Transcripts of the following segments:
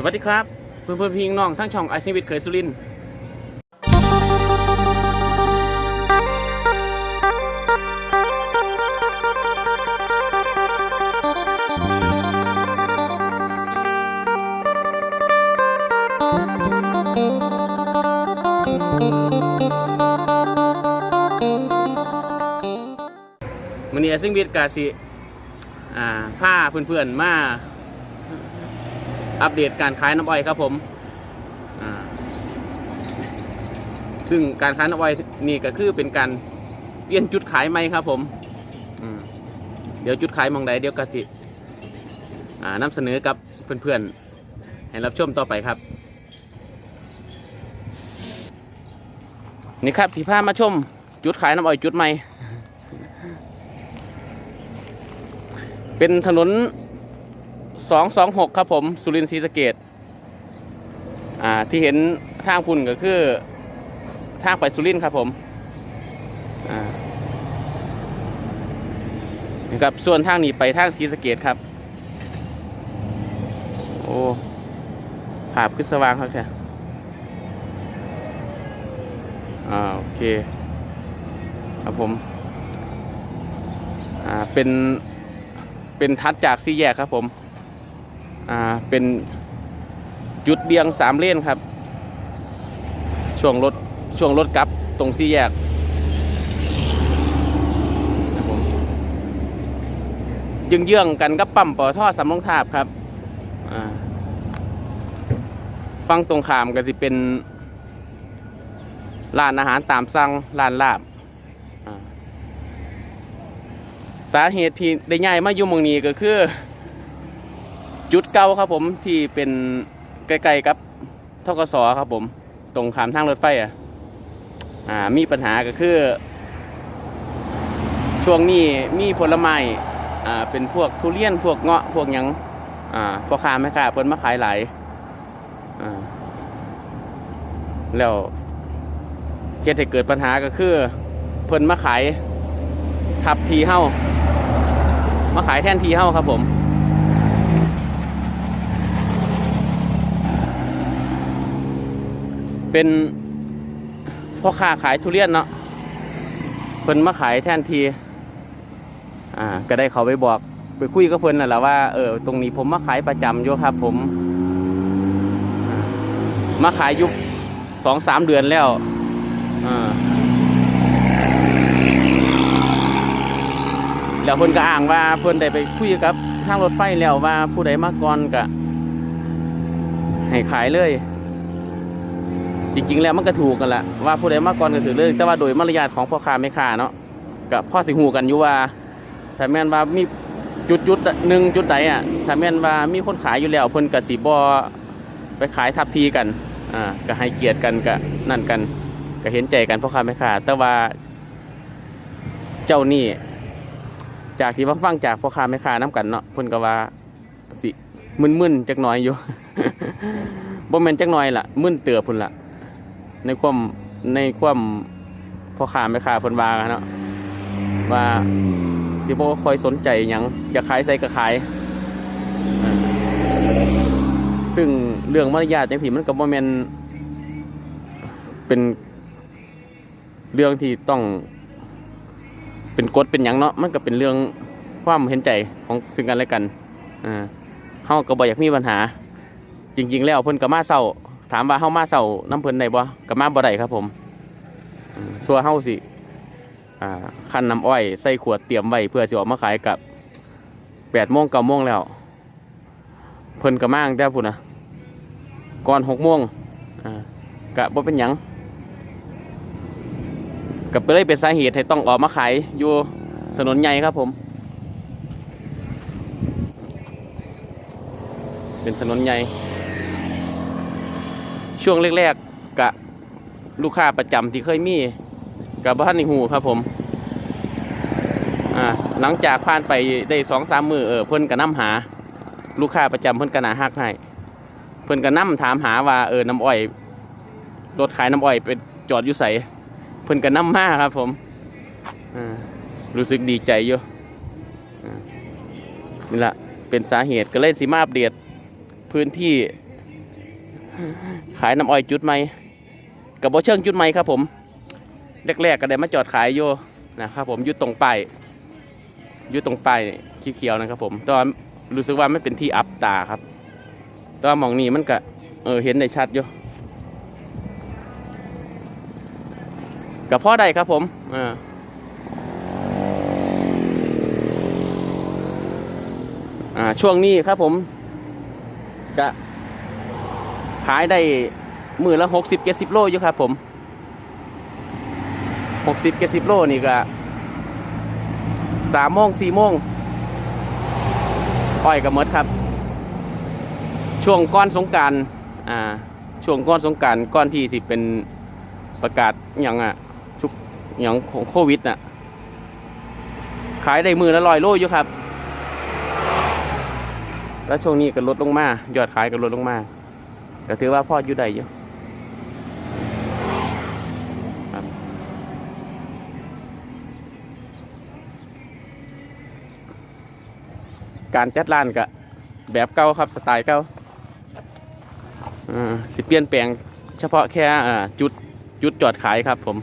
สวัสดีครับ เพื่อนเพื่อนๆพี่น้องทั้งช่องไอซีวิทเคยสุรินทร์มันนี้ไอซีวิทกาสิอ่าพาเพื่อนๆมา อัปเดตการขายน้ำอ้อยครับผมซึ่งการขายน้ำอ้อยนี่ก็คือเป็นการเปลี่ยนจุดขายใหม่ครับผมมเดี๋ยวจุดขายมองใดเดี๋ยวกสิอ่านำเสนอกับเพื่อนๆ ให้รับชมต่อไปครับ นี่ครับสีผ้ามาชม จุดขายน้ำอ้อยจุดใหม่ เป็นถนน สองสองหกครับผม สุรินทร์ศรีสะเกดอ่าที่เห็นทางพุ่นก็คือ ทางไปสุรินทร์ครับผมอ่านะครับส่วนทางนี้ไปทางศรีสะเกดครับ โอ้ภาพขึ้นสว่างครับแค่อ่าโอเคครับผมอ่าเป็นเป็นทัดจากสี่แยกครับผม อ่าเป็นจุดเบียงสามเลนครับ ช่วงรถช่วงรถกลับตรงสี่แยกรับผมยึงเยื่องๆกันกับปั๊มปอท่อสำรองทาบครับฟังตรงขามก็สิเป็นร้านอาหารตามสั่งร้านลาบ สาเหตุที่ได้ย้ายมาอยู่หมองนี้ก็คือ จุดเก่าครับผมที่เป็นใกล้ๆกับทกสครับผม ตรงขามทางรถไฟอะอ่ามีปัญหาก็คือ ช่วงนี้มีผลไม้อ่าเป็นพวกทุเรียนพวกเงาะพวกหยังอ่าพ่อค้าแม่ค้าเพิ่นมาขายหลายอ่าแล้วเหตุให้เกิดปัญหาก็คือ เพิ่นมาขายทับทีเฮ้ามาขายแท่นทีเฮ้าครับผม เป็นพ่อค้าขายทุเรียนเนาะเพิ่นมาขายแทนทีอ่าก็ได้เขาไปบอกไปคุยกับเพิ่นน่ะแหละว่าเออตรงนี้ผมมาขายประจำอยู่ครับ ผม มาขายยุคสองสามเดือนแล้วอ่าแล้วเพิ่นก็อ้างว่าเพิ่นได้ไปคุยกับทางรถไฟแล้วว่าผู้ใดมาก่อนก็ให้ขายเลย จริงๆแล้วมันก็ถูกกันแหละว่าผู้ใดมาก่อนก็ถือเรื่องแต่ว่าโดยมารยาทของพ่อค้าแม่ค้าเนาะกับพ่อสิหูกันอยู่ว่าถ้าแม่นว่ามีจุดจุดๆหนึ่งจุดใดอะถ้าแม่นว่ามีคนขายอยู่แล้วเพิ่นก็สิบ่ไปขายทับทีกันอ่าก็ให้เกียรติกันก็นั่นกันก็เห็นใจกันพ่อค้าแม่ค้าแต่ว่าเจ้านี่จากที่ว่าฟังจากพ่อค้าแม่ค้าน้กันเนาะเพิ่นก็ว่าสิมึนๆจักหน่อยอยู่บ่แม่นจักหน่อยล่ะมึนเตือพุ่นล่ะ ในความในความพ่อค้าแม่ค้าเพิ่นว่าเนาะว่าสิบ่ค่อยสนใจหยังอยากขายใส่ก็ขาย ซึ่งเรื่องมารยาทจังซี่มันก็บ่แม่นเป็นเรื่องที่ต้องเป็นกฎเป็นหยังเนาะมันก็เป็นเรื่องความเห็นใจของซึ่งกันและกันอ่าเฮาก็บ่อยากมีปัญหา จริง ๆ แล้วเพิ่นก็มาเศร้า ถามว่าเฮามาเศร้าน้ำเพิ่นได้บ่ก็มาบ่ได้ครับผมส่วนเฮาสิอ่าคั้นน้ำอ้อยใส่ขวดเตรียมไว้เพื่อสิออกมาขายกับ8โมง9โมงแล้ว เพิ่นก็มาตั้งแต่พุ่นนะก่อน6โมงอ่าก็บ่เป็นหยังก็เลยเป็นสาเหตุให้ต้องออกมาขายอยู่ถนนใหญ่ครับผม เป็นถนนใหญ่ ช่วงแรกๆกะลูกค้าประจำที่เคยมีกับบ้านในหูครับผมอ่าหลังจากผ่านไปได้สองสามมือเออเพิ่นก็นํหา ลูกค้าประจำเพิ่นก็น่าฮักให้เพิ่นก็นํถามหาว่าเออน้ำอ้อยรถขายน้ำอ้อยเป็นจอดอยู่ใสเพิ่นก็นํมากครับผมอ่ารู้สึกดีใจอยู่อ่านี่ละเป็นสาเหตุก็เลยสิมาอัปเดตพื้นที่ ขายน้ำอ้อยจุดไหมกับบ่เชิงจุดไหมครับ ผมแรกๆก็ได้มาจอดขายอยู่นะครับผมอยู่ตรงป้ายอยู่ตรงป้ายเขียวๆนะครับ ผมตอนรู้สึกว่าไม่เป็นที่อับตาครับตอนมองนี้มันก็เออเห็นได้ชัดอยู่กับพ่อใดครับผมอ่าอ่าช่วงนี้ครับผมจะ ขายได้มือละหกสิบเจ็ดสิบโลอยู่ครับผมหกสิบเจ็ดสิบโลนี่ก็สามโมงสี่โมงอ้อยกับมดครับ ช่วงก้อนสงการอ่าช่วงก้อนสงการก้อนที่สิเป็นประกาศอย่างอะชุกอย่างของโควิดน่ะ ขายได้มือละร้อยโลอยู่ครับ แล้วช่วงนี้ก็ลดลงมายอดขายก็ลดลงมา ก็ถือว่าพออยู่ได้อยู่การจัดร้านก็แบบเก่าครับสไตล์เก่าอ่าสิเปลี่ยนแปลงเฉพาะแค่อ่าจุดจุดจอดขายครับผม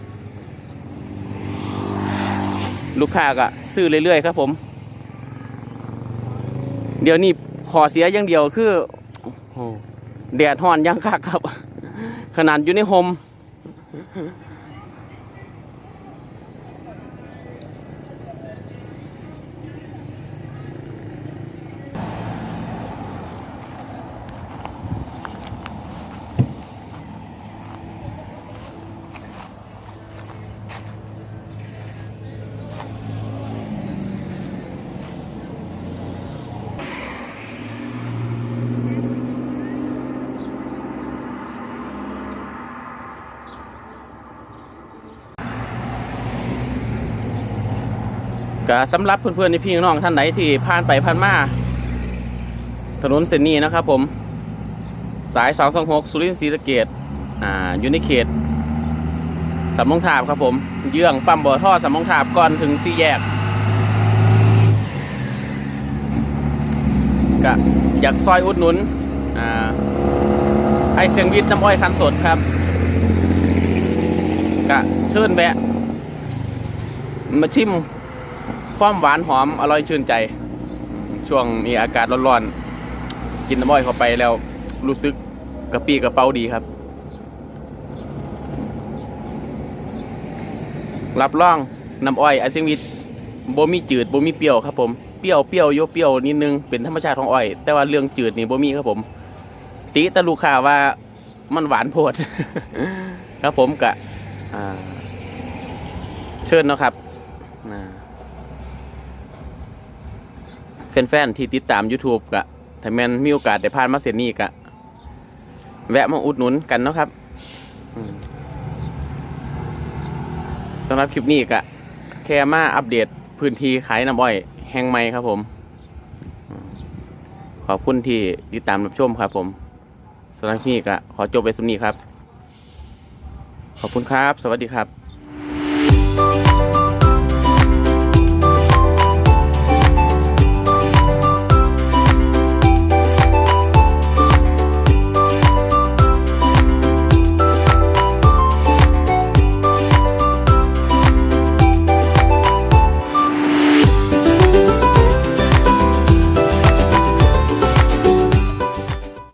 ลูกค้าก็ซื้อเรื่อยๆครับผม เดี๋ยวนี้ขอเสียอย่างเดียวคือ โอ้โห แดดฮ้อนยังคักครับ ขนาดอยู่ในโฮม ก็สำหรับเพื่อนๆในพี่น้องท่านไหนที่ผ่านไปผ่านมาถนนเส้นนี้นะครับผม สาย 226 สุรินทร์ศรีสะเกดอ่าอยู่ในเขตสำมงทาบครับผม เยื้องปั๊มบ่อท่อสำมงทาบก่อนถึงสี่แยกก็อยากซอยอุดหนุนอ่าไอเสียงวิทย์น้ำอ้อยคันสดครับก็เชิญแวะมาชิม ความหวานหอมอร่อยชื่นใจ ช่วงนี้อากาศร้อนๆ กินน้ำอ้อยเข้าไปแล้วรู้สึกกระปี้กระเป๋าดีครับ รับรองน้ำอ้อยไอซิงวิตบ่มีจืดบ่มีเปรี้ยวครับผมเปรี้ยวเปรี้ยวโยเปรี้ยวนิดนึงเป็นธรรมชาติของอ้อย แต่ว่าเรื่องจืดนี่บ่มีครับผม ติตะลูกค้าว่ามันหวานโพด ครับผมกะเชิญเนะครับอ่า แฟนๆที่ติดตาม YouTube กะถ้าแมนมีโอกาสได้ผ่านมาเส้นนี้กะ แวะมาอุดหนุนกันเนาะครับสำหรับคลิปนี้กะ แค่มาอัปเดตพื้นที่ขายน้ำอ้อย แห่งใหม่ครับผม ขอบคุณที่ติดตามรับชมครับผมสำหรับคลิปนี้กะ ขอจบไปสำนี้ครับ ขอบคุณครับ สวัสดีครับ